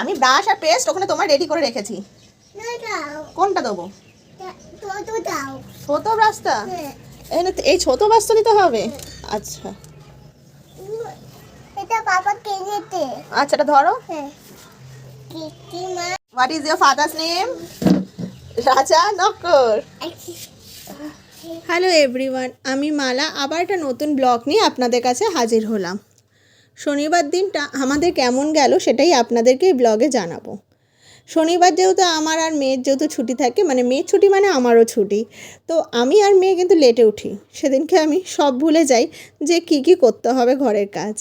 আমি ব্রাশ আর পেস্ট ওখানে তোমার রেডি করে রেখেছি। কোনটা দেবো? ছোট ব্রাশটা হ্যাঁ। এই ছোট ব্রাশটা দিতে হবে? আচ্ছা। এটা বাবা আচ্ছা এটা ধরো। হ্যাঁ। What is your father's name রাজা নকর। হ্যালো এভরিওয়ান আমি মালা আবার একটা নতুন ব্লগ নিয়ে আপনাদের কাছে হাজির হলাম। শনিবার দিনটা আমাদের কেমন গেল সেটাই আপনাদেরকে এই ব্লগে জানাব। শনিবার যেহেতু আমার আর মেয়ের যেহেতু ছুটি থাকে মানে মেয়ের ছুটি মানে আমারও ছুটি, তো আমি আর মেয়ে কিন্তু লেটে উঠি। সেদিনকে আমি সব ভুলে যাই যে কি কি করতে হবে ঘরের কাজ।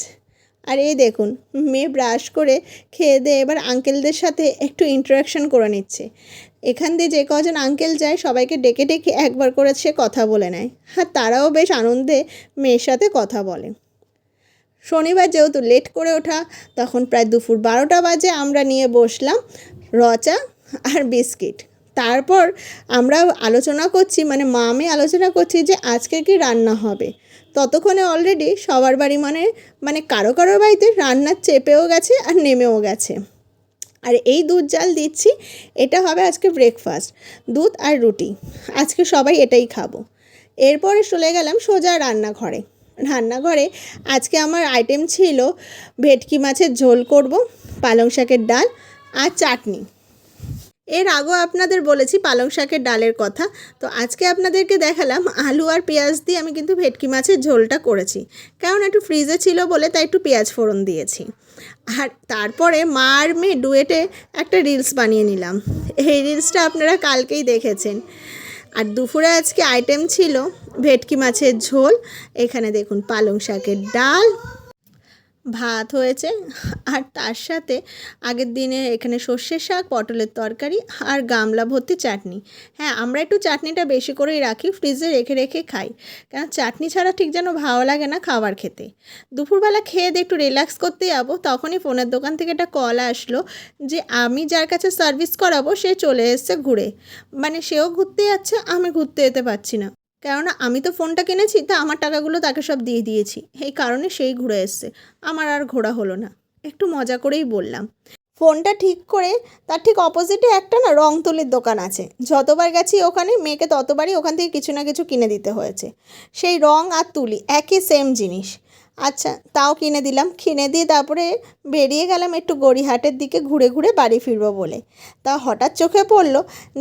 আর এই দেখুন, মেয়ে ব্রাশ করে খেয়ে দিয়ে এবার আঙ্কেলদের সাথে একটু ইন্টারাকশন করে নিচ্ছে। এখান দিয়ে যে কজন আঙ্কেল যায়, সবাইকে ডেকে ডেকে একবার করে সে কথা বলে নেয়। আর তারাও বেশ আনন্দে মেয়ের সাথে কথা বলে। শনিবার যেহেতু লেট করে ওঠা, তখন প্রায় দুপুর বারোটা বাজে আমরা নিয়ে বসলাম রচা আর বিস্কিট। তারপর আমরা আলোচনা করছি মানে মা আমি আলোচনা করছি যে আজকে কি রান্না হবে। ততক্ষণে অলরেডি সবার বাড়ি মানে মানে কারও কারও বাড়িতে রান্নার চেপেও গেছে আর নেমেও গেছে। আর এই দুধ জাল দিচ্ছি, এটা হবে আজকে ব্রেকফাস্ট দুধ আর রুটি। আজকে সবাই এটাই খাব। এরপরে চলে গেলাম সোজা রান্নাঘরে। রান্নাঘরে আজকে আমার আইটেম ছিল ভেটকি মাছের ঝোল করব, পালং শাকের ডাল আর চাটনি। এর আগেও আপনাদের বলেছি পালং শাকের ডালের কথা, তো আজকে আপনাদেরকে দেখালাম আলু আর পেঁয়াজ দিয়ে আমি কিন্তু ভেটকি মাছের ঝোলটা করেছি। কারণ একটু ফ্রিজে ছিল বলে তাই একটু পেঁয়াজ ফোড়ন দিয়েছি। আর তারপরে মা আর মেয়ে ডুয়েটে একটা রিলস বানিয়ে নিলাম। এই রিলসটা আপনারা কালকেই দেখেছেন। আর দুপুরে আজকে আইটেম ছিল ভেটকি মাছের ঝোল। এখানে দেখুন পালং শাকের ডাল। ভাত হয়েছে। আর তার সাথে আগের দিনে এখানে সর্ষের শাক, পটলের তরকারি আর গামলা ভর্তি চাটনি। হ্যাঁ আমরা একটু চাটনিটা বেশি করেই রাখি, ফ্রিজে রেখে রেখে খাই। কারণ চাটনি ছাড়া ঠিক যেন ভালো লাগে না খাবার খেতে। দুপুরবেলা খেয়ে দিয়ে একটু রিল্যাক্স করতে যাব, তখনই ফোনের দোকান থেকে একটা কল আসলো যে আমি যার কাছে সার্ভিস করাবো, সে চলে এসছে ঘুরে। মানে সেও ঘুরতে যাচ্ছে, আমি ঘুরতে যেতে পারছি না। কেননা আমি তো ফোনটা কিনেছি, তা আমার টাকাগুলো তাকে সব দিয়ে দিয়েছি। এই কারণে সেই ঘুরে এসছে। আমার আর ঘোরা হলো না। একটু মজা করেই বললাম। ফোনটা ঠিক করে, তার ঠিক অপোজিটে একটা না রং তুলির দোকান আছে। যতবার গেছি ওখানে, মেয়েকে ততবারই ওখান থেকে কিছু না কিছু কিনে দিতে হয়েছে। সেই রং আর তুলি, একই সেম জিনিস। আচ্ছা তাও কিনে দিলাম। কিনে দিয়ে তারপরে বেরিয়ে গেলাম একটু গড়িহাটের দিকে ঘুরে ঘুরে বাড়ি ফিরবো বলে। তা হঠাৎ চোখে পড়ল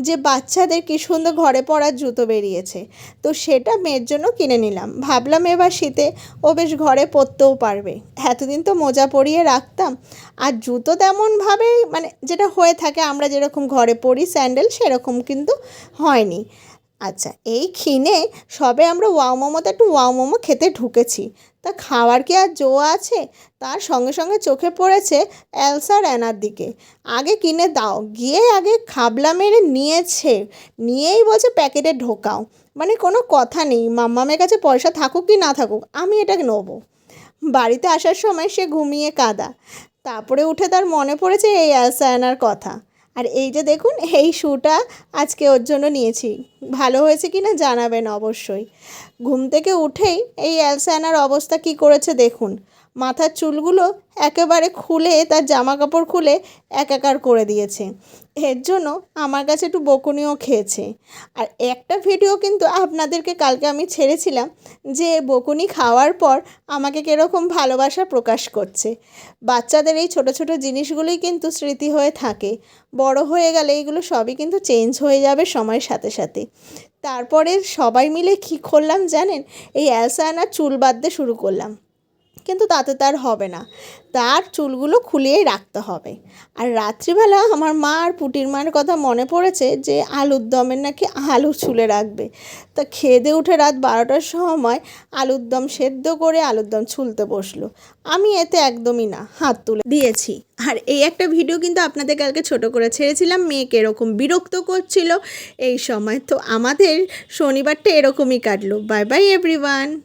যে বাচ্চাদের কি সুন্দর ঘরে পরার জুতো বেরিয়েছে। তো সেটা মেয়ের জন্য কিনে নিলাম। ভাবলাম এবার শীতে ও বেশ ঘরে পরতেও পারবে। এতদিন তো মোজা পরিয়ে রাখতাম। আর জুতো তেমনভাবে মানে যেটা হয়ে থাকে, আমরা যেরকম ঘরে পরি, স্যান্ডেল সেরকম কিন্তু হয়নি। আচ্ছা এই ক্ষীণে সবে আমরা ওয়াও মোমোতে একটু ওয়াও মোমো খেতে ঢুকেছি। তা খাওয়ার কি আর জো আছে? তার সঙ্গে সঙ্গে চোখে পড়েছে অ্যালসার অ্যানার দিকে। আগে কিনে দাও। গিয়ে আগে খাবলা মেরে নিয়েছে। নিয়েই বলছে প্যাকেটে ঢোকাও। মানে কোনো কথা নেই। মাম্মামের কাছে পয়সা থাকুক কি না থাকুক, আমি এটা নেব। বাড়িতে আসার সময় সে ঘুমিয়ে কাদা। তারপরে উঠে তার মনে পড়েছে এই অ্যালসায়নার কথা। আর এই যে দেখুন, এই শ্যুটা আজকে ওর জন্য নিয়েছি। ভালো হয়েছে কি না জানাবেন অবশ্যই। ঘুম থেকে উঠেই এই অ্যালসায়নার অবস্থা কি করেছে দেখুন। মাথার চুলগুলো একেবারে খুলে তার জামা কাপড় খুলে একাকার করে দিয়েছে। এর জন্য আমার কাছে একটু বকুনিও খেয়েছে। আর একটা ভিডিও কিন্তু আপনাদেরকে কালকে আমি ছেড়েছিলাম যে বকুনি খাওয়ার পর আমাকে কীরকম ভালোবাসা প্রকাশ করছে। বাচ্চাদের এই ছোট ছোট জিনিসগুলোই কিন্তু স্মৃতি হয়ে থাকে। বড় হয়ে গেলে এইগুলো সবই কিন্তু চেঞ্জ হয়ে যাবে সময়ের সাথে সাথে। তারপরে সবাই মিলে কী করলাম জানেন? এই অ্যালসায়নার চুল বাঁধতে শুরু করলাম। কিন্তু তাতে তার হবে না। তার চুলগুলো খুলিয়েই রাখতে হবে। আর রাত্রিবেলা আমার মা আর পুটির মায়ের কথা মনে পড়েছে যে আলুর দমের নাকি আলু চুলে রাখবে। তা খেদে উঠে রাত বারোটার সময় আলুর দম সেদ্ধ করে আলুর দম ছুলতে বসল। আমি এতে একদমই না, হাত তুলে দিয়েছি। আর এই একটা ভিডিও কিন্তু আপনাদের কালকে ছোট করে ছেড়েছিলাম, মেয়েকে এরকম বিরক্ত করছিল। এই সময় তো আমাদের শনিবারটা এরকমই কাটলো। Bye bye everyone